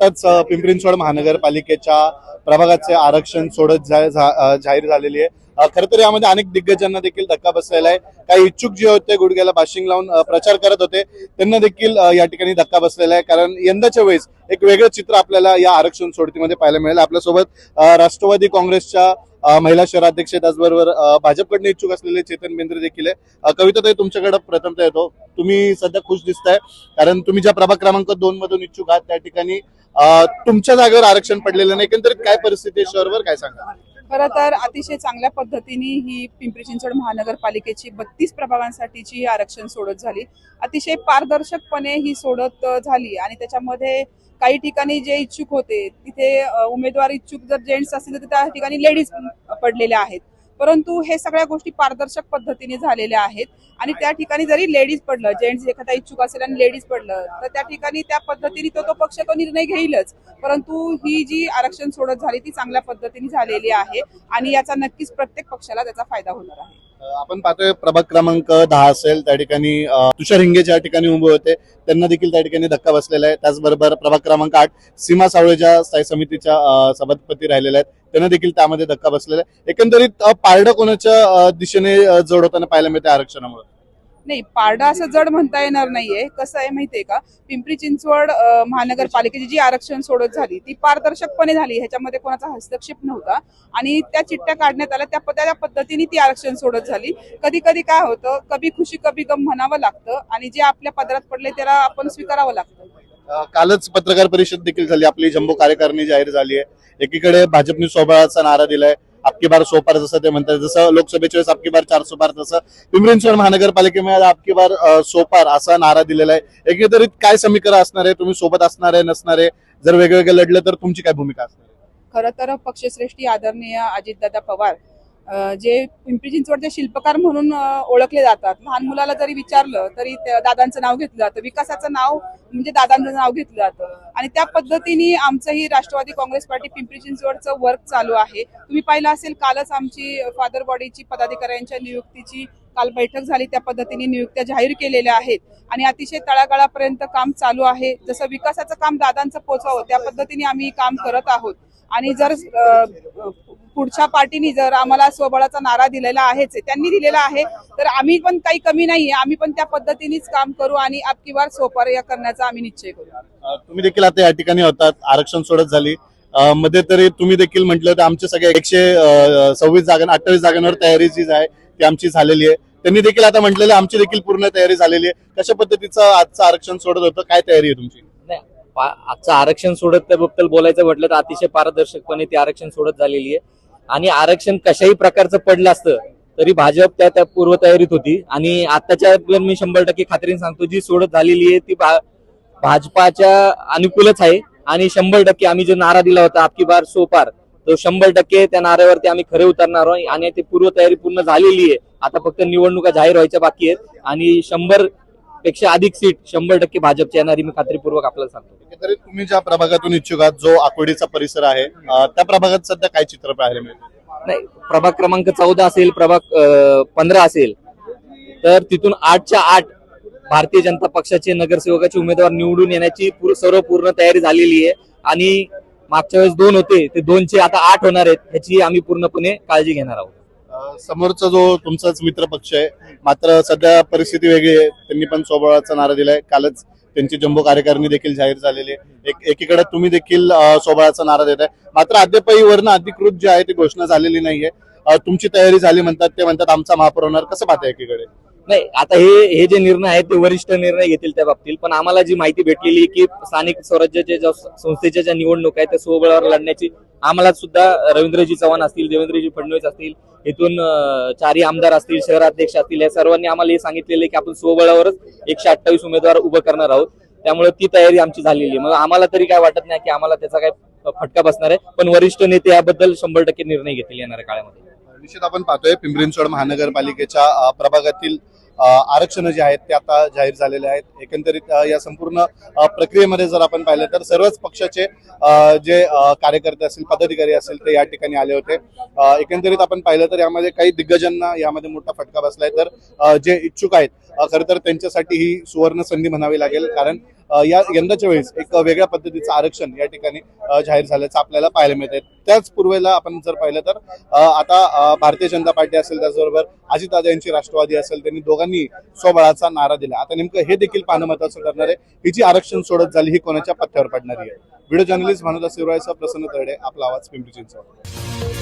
आत्ताच अ, पिंपरी चिंचवड महानगरपालिकेच्या प्रभागाचे आरक्षण सोडत जा- जाहीर झालेली आहे. खरं तर यामध्ये अनेक दिग्गजांना देखील धक्का बसलेला आहे. काही इच्छुक जे होते गुडघ्याला बाशिंग लावून प्रचार करत होते त्यांना देखील या ठिकाणी धक्का बसलेला आहे. कारण यंदाच्या वेळेस एक वेगळं चित्र आपल्याला या आरक्षण सोडतीमध्ये पाहायला मिळेल. आपल्यासोबत राष्ट्रवादी काँग्रेसच्या महिला शहराध्यक्ष त्याचबरोबर अ, भाजपकडनं इच्छुक असलेले चेतन बेंद्रे देखील आहे. कविता ताई तुमच्याकडे प्रथमता येतो. तुम्ही सध्या खुश दिसताय. कारण तुम्ही ज्या प्रभाग क्रमांक दोन मधून इच्छुक आहात त्या ठिकाणी तुमच्या जागेवर आरक्षण पडलेलं नाही एकंदरीत काय परिस्थिती आहे? शहरवर काय सांगा? खरं तर अतिशय चांगल्या पद्धतीने ही पिंपरी चिंचवड महानगरपालिकेची बत्तीस प्रभागांसाठीची ही आरक्षण सोडत झाली. अतिशय पारदर्शकपणे ही सोडत झाली आणि त्याच्यामध्ये काही ठिकाणी जे इच्छुक होते तिथे उमेदवार इच्छुक जर जेंट्स असतील तर त्या ठिकाणी लेडीज पडलेल्या आहेत. परंतु हे सगळ्या गोष्टी पारदर्शक पद्धतीने झालेल्या आहेत. आणि त्या ठिकाणी जरी लेडीज पडलं जेंट्स एखादा इच्छुक असेल आणि लेडीज पडलं तर त्या ठिकाणी त्या पद्धतीने तो तो पक्ष तो निर्णय घेईलच. परंतु ही जी आरक्षण सोडत झाली ती चांगल्या पद्धतीने झालेली आहे आणि याचा नक्कीच प्रत्येक पक्षाला त्याचा फायदा होणार आहे. आपण पाहतोय प्रभाग क्रमांक दहा असेल त्या ठिकाणी तुषार हिंगे ज्या ठिकाणी उभे होते त्यांना देखील त्या ठिकाणी धक्का बसलेला आहे. त्याचबरोबर प्रभाग क्रमांक आठ सीमा सावळे ज्या स्थायी समितीच्या सभापती राहिलेल्या आहेत त्यांना देखील त्यामध्ये धक्का बसलेला आहे. एकंदरीत पारडं कोणाच्या दिशेने जोड होताना पाहायला मिळते आरक्षणामुळे? नाही पारडा असं जड म्हणता येणार नाहीये. कसं आहे माहितीये का? पिंपरी चिंचवड महानगरपालिकेची जी आरक्षण सोडत झाली ती पारदर्शकपणे झाली. ह्याच्यामध्ये कोणाचा हस्तक्षेप नव्हता. आणि त्या चिठ्ठ्या काढण्यात आल्या. त्या त्या पद्धतीने ती आरक्षण सोडत झाली. कधी कधी काय होतं कभी खुशी कभी गम म्हणावं लागतं. आणि जे आपल्या पदरात पडले त्याला आपण स्वीकारावं लागतं. कालच पत्रकार परिषद देखील झाली. आपली जम्बो कार्यकारिणी जाहीर झाली आहे. एकीकडे भाजपने स्वबळाचा नारा दिलाय. आपकी बार सोपार जसं ते म्हणतात जसं लोकसभेच्या वेळेस आपकी बार चार सोपार तसं पिंपरी चिंचवड महानगरपालिकेमध्ये आपकी बार सो सोपार असा नारा दिलेला आहे. एकंदरीत काय समीकरण असणार आहे? तुम्ही सोबत असणार आहे नसणार आहे? जर वेगवेगळे लढलं तर तुमची काय भूमिका असणार आहे? खरं तर पक्षश्रेष्ठी आदरणीय अजितदादा पवार जे पिंपरी चिंचवडचे शिल्पकार म्हणून ओळखले जातात. लहान मुलाला जरी विचारलं तरी दादांचं नाव घेतलं जातं. विकासाचं नाव म्हणजे दादांचं नाव घेतलं जातं. आणि त्या पद्धतीने आमचंही राष्ट्रवादी काँग्रेस पार्टी पिंपरी चिंचवडचं वर्क चालू आहे. तुम्ही पाहिलं असेल कालच आमची फादर बॉडीची पदाधिकाऱ्यांच्या नियुक्तीची काल बैठक झाली. त्या पद्धतीने नियुक्त्या जाहीर केलेल्या आहेत. आणि अतिशय तळागाळापर्यंत काम चालू आहे. जसं विकासाचं काम दादांचं पोचावं त्या पद्धतीने आम्ही काम करत आहोत. आणि जर पुढच्या पार्टीने जर आम्हाला स्वबळाचा नारा दिलेला आहेच आहे, त्यांनी दिलेला आहे तर आम्ही पण काही कमी नाहीये. आम्ही पण त्या पद्धतीनेच काम करू आणि आपकी वार सोपार या करण्याचा आम्ही निश्चय करू. तुम्ही देखील आता या ठिकाणी होतात. आरक्षण सोडत झाली. मध्ये तरी तुम्ही देखील म्हटलं तर आमच्या सगळ्या एकशे सव्वीस जागां अठ्ठावीस जागांवर तयारी जी आहे ती आमची झालेली आहे. त्यांनी देखील आता म्हटलेलं आमची देखील पूर्ण तयारी झालेली आहे. कशा पद्धतीचं आजचं आरक्षण सोडत होतं? काय तयारी आहे तुमची? आजचं आरक्षण सोडत त्याबद्दल बोलायचं म्हटलं तर अतिशय पारदर्शकपणे ते आरक्षण सोडत झालेली आहे. आणि आरक्षण कशाही प्रकारचं पडलं असतं तरी भाजप त्या त्या पूर्वतयारीत होती. आणि आताच्या मी शंभर टक्के खात्रीने सांगतो जी सोडत झालेली आहे ती भाजपाच्या अनुकूलच आहे. आणि शंभर टक्के आम्ही जो नारा दिला होता आपकी बार सोपार तो शंभर टक्के त्या नाऱ्यावरती आम्ही खरे उतरणार आहोत. आणि ती पूर्वतयारी पूर्ण झालेली आहे. आता फक्त निवडणुका जाहीर व्हायच्या बाकी आहेत. आणि शंभर पेक्षा अधिक सीट शंभर टक्के भाजपची येणारी मी खात्रीपूर्वक आपल्याला सांगतो. एकंदरीत तुम्ही ज्या प्रभागातून इच्छुक आहात जो आकुर्डीचा परिसर आहे अ, त्या प्रभागात सध्या काय चित्र पाहायला मिळतं? नाही प्रभाग क्रमांक चौदा असेल प्रभाग पंधरा असेल तर तिथून आठच्या आठ भारतीय जनता पक्षाचे नगरसेवकाचे उमेदवार निवडून येण्याची पूर- सर्व पूर्ण तयारी झालेली आहे. आणि मागच्या वेळेस दोन होते ते दोनचे आता आठ होणार आहेत ह्याची आम्ही पूर्णपणे काळजी घेणार आहोत. समोरचा जो तुमचाच मित्र पक्ष आहे मात्र सध्या परिस्थिती वेगळी आहे. त्यांनी पण स्वबळाचा नारा दिलाय. कालच त्यांची जम्बो कार्यकारिणी देखील जाहीर झालेली आहे. एक एकीकडे तुम्ही देखील स्वबळाचा नारा देत आहे. मात्र अद्यापही वरनं अधिकृत जी आहे ती घोषणा झालेली नाहीये. तुमची तयारी झाली म्हणतात ते म्हणतात आमचा महापौर होणार. कसं पाहताय एकीकडे? नाही आता हे हे जे निर्णय आहेत ते वरिष्ठ निर्णय घेतील त्या बाबतीत. पण आम्हाला जी माहिती भेटलेली की स्थानिक स्वराज्याच्या ज्या संस्थेच्या ज्या निवडणुका आहेत त्या स्वबळावर लढण्याची आम्हाला सुद्धा रवींद्रजी चव्हाण असतील देवेंद्रजी फडणवीस असतील इथून चारही आमदार असतील शहराध्यक्ष असतील या सर्वांनी आम्हाला हे सांगितलेलं की आपण स्वबळावरच एकशे अठ्ठावीस उमेदवार उभं करणार आहोत. त्यामुळे ती तयारी आमची झालेली आहे. मग आम्हाला तरी काय वाटत नाही की आम्हाला त्याचा काय फटका बसणार आहे. पण वरिष्ठ नेते याबद्दल शंभर टक्के निर्णय घेतील येणाऱ्या काळामध्ये. निश्चित आपण पाहतोय पिंपरी चिंचवड महानगरपालिकेच्या प्रभागातील आरक्षण जे आहेत ते आता जाहीर झालेले आहेत. एकंदरीत या संपूर्ण प्रक्रियेमध्ये जर आपण पाहिलं तर सर्वच पक्षाचे जे कार्यकर्ते असतील पदाधिकारी असतील ते या ठिकाणी आले होते. एकंदरीत आपण पाहिलं तर यामध्ये काही दिग्गजांना यामध्ये मोठा फटका बसलाय. तर जे इच्छुक आहेत खरं तर त्यांच्यासाठी ही सुवर्ण संधी म्हणावी लागेल. कारण या यंदाच्या वेळेस एक वेगळ्या पद्धतीचं आरक्षण या ठिकाणी जाहीर झाल्याचं आपल्याला पाहायला मिळत त्याच पूर्वेला आपण जर पाहिलं तर आता भारतीय जनता पार्टी असेल त्याचबरोबर अजितदादा यांची राष्ट्रवादी असेल त्यांनी दोघांनी स्वबळाचा नारा दिला. आता नेमकं हे देखील पाहणं महत्वाचं ठरणार आहे. ही जी आरक्षण सोडत झाली ही कोणाच्या पथ्यावर पडणारी आहे? व्हिडिओ जर्नलिस्ट भानुदास शिवरायचा प्रसन्न तरडे आपला आवाज पिंपरी चिंचवड.